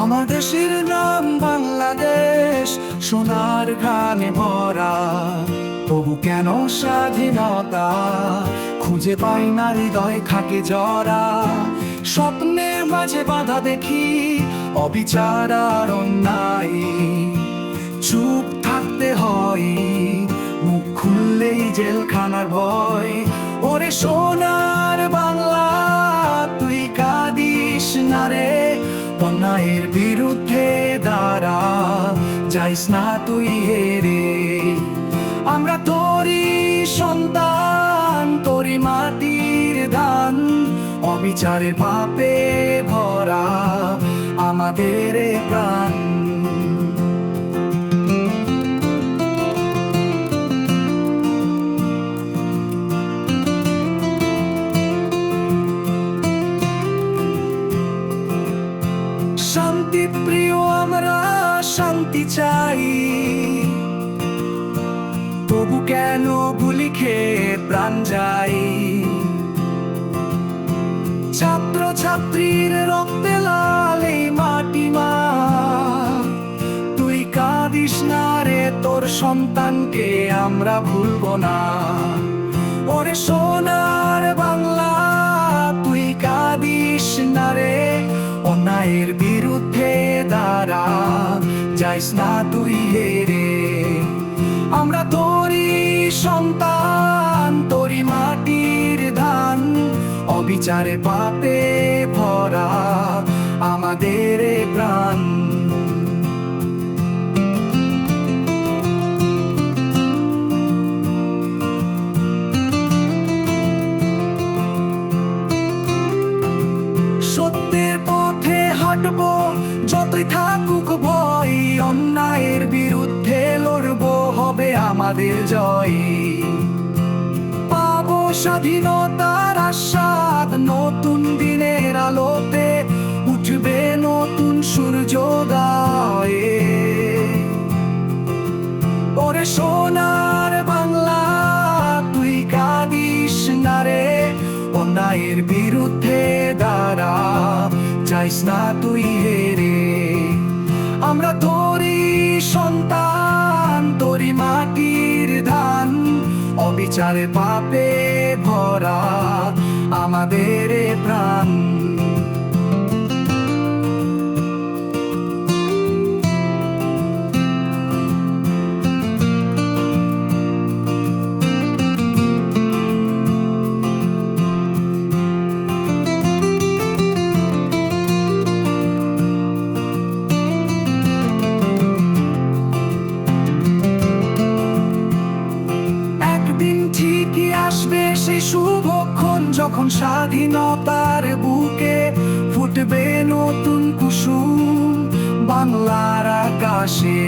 আমার দেশের নাম বাংলাদেশ, সোনার ঘানে ভরা। তবু কেন স্বাধীনতা খুঁজে পাই না, হৃদয় খাকে জরা। স্বপ্নের মাঝে বাধা দেখি, অবিচার আর অন্যায়। চুপ থাকতে হয়, মুখ খুললেই জেলখানার ভয়। ওরে সোনার অন্যায়ের বিরুদ্ধে দাঁড়া, যাইস না তুই হেরে। আমরা তোরই সন্তান, তোরই মাটির দান অবিচারে পাপে ভরা আমাদের প্রাণ। শান্তি চাই। তবু কেন গুলি খেয়ে প্রাণ যাই? ছাত্র ছাত্রীর রক্তে লাল এই মাটি মা। তুই কাঁদিস না রে, তোর সন্তানকে আমরা ভুলব না। ওরে সোনার বাংলা, তুই কাঁদিস না রে, অন্যায়ের বিরুদ্ধে দাঁড়া। যাইস না তুই হেরে। আমরা তোরই সন্তান তোরই মাটির ধান, অবিচারে পাপে ভরা আমাদের প্রাণ। সত্যের পথে হাঁটবো, যতই থাকুক অন্যায়ের বিরুদ্ধে লড়বো হবে আমাদের জয়। পাবো স্বাধীনতার আস্বাদ, নতুন দিনের আলোতে উঠবে নতুন সূর্যোদয়ে। ওরে সোনার বাংলা, তুই কাঁদিস না রে, অন্যায়ের বিরুদ্ধে দাঁড়া, চাইস না তুই হেরে। আমরা তোরই সন্তান তোরি মাটির ধান। অবিচারে পাপে ভরা আমাদের প্রাণ। শুভক্ষণ যখন স্বাধীনতার বুকে ফুটবে নতুন কুসুম বাংলার আকাশে।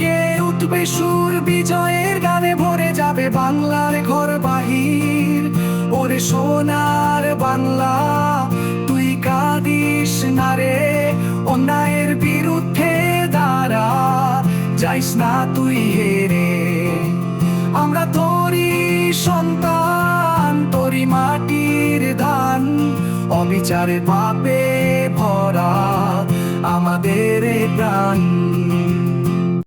গে উঠবে সুর বিজয়ের গানে, ভরে যাবে বাংলার ঘর বাহির। ওরে সোনার বাংলা, তুই কাঁদিস না রে, অন্যায়ের বিরুদ্ধে দাঁড়া, যাইস না তুই হেরে। আমরা তোরই সন্তান অবিচারে পাপে ভরা আমাদের প্রাণ।